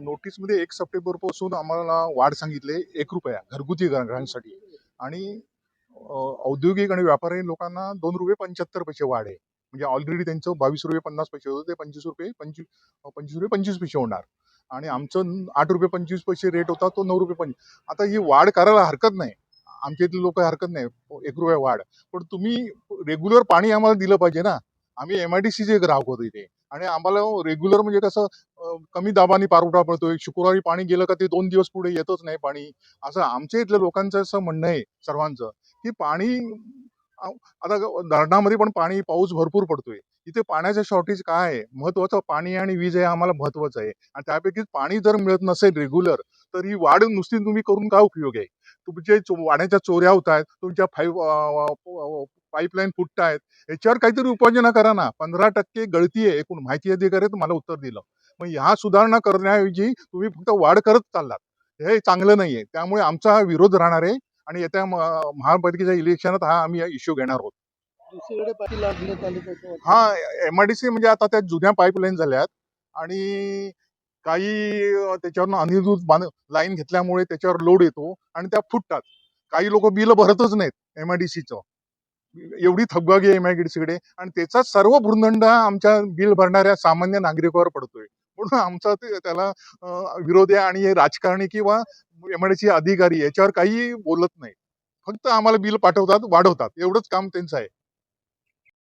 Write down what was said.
नोटीसमध्ये एक सप्टेंबरपासून आम्हाला वाढ सांगितले एक रुपया घरगुती ग्राहकांसाठी. आणि औद्योगिक आणि व्यापारी लोकांना दोन रुपये पंच्याहत्तर पैसे वाढ आहे. म्हणजे ऑलरेडी त्यांचं बावीस रुपये पन्नास पैसे होतं ते पंचवीस रुपये पंचवीस पंचवीस रुपये पंचवीस पैसे होणार. आणि आमचं आठ रुपये पंचवीस पैसे रेट होता तो नऊ रुपये पंचवीस आता ही वाढ करायला हरकत नाही. आमच्या इथले लोक हरकत नाही एक रुपया वाढ. पण तुम्ही रेग्युलर पाणी आम्हाला दिलं पाहिजे ना. आम्ही एम आय डी सीचे ग्राहक होतो इथे. आणि आम्हाला रेग्युलर म्हणजे कसं कमी दाबाने पारवठा पडतोय. शुक्रवारी पाणी गेलं का ते दोन दिवस पुढे येतच नाही पाणी. असं आमच्या इथल्या लोकांचं असं म्हणणं आहे सर्वांचं की पाणी आता धरणामध्ये पण पाणी पाऊस भरपूर पडतोय. इथे पाण्याचं शॉर्टेज काय आहे? महत्वाचं पाणी आणि वीज हे आम्हाला महत्वाचं आहे. आणि त्यापैकी पाणी जर मिळत नसेल रेग्युलर तर ही वाढ नुसती तुम्ही करून काय उपयोग आहे? तुमचे वाण्याच्या चोऱ्या होत आहेत तुमच्या फाईव्ह पाईपलाईन फुटत आहेत याच्यावर काहीतरी उपाययोजना करा ना. पंधरा टक्के गळती आहे एकूण. माहिती अधिकारी मला उत्तर दिलं. मग ह्या सुधारणा करण्याऐवजी तुम्ही फक्त वाढ करत चाललात. हे चांगलं नाहीये. त्यामुळे आमचा हा विरोध राहणार आहे आणि येत्या महापालिकेच्या इलेक्शनात हा आम्ही इश्यू घेणार आहोत. दुसरीकडे पाणी लागण्यात आले त्याचं वाटतं. हा एमआयडीसी म्हणजे आता त्या जुन्या पाईपलाईन झाल्यात आणि काही अं, त्याच्यावरनं अनिर्णित बांध लाईन घेतल्यामुळे त्याच्यावर लोड येतो आणि त्या फुटतात. काही लोक बिल भरतच नाहीत एमआयडीसीचं एवढी थकबाकी आहे एमआयडीसीकडे आणि त्याचा सर्व भूर्दंड हा आमच्या बिल भरणाऱ्या सामान्य नागरिकावर पडतोय. म्हणून आमचा ते- त्याला विरोध आहे आणि हे राजकारणी किंवा एमआयडीसी अधिकारी याच्यावर काही बोलत नाही. फक्त आम्हाला बिल पाठवतात वाढवतात. एवढंच काम त्यांचं आहे.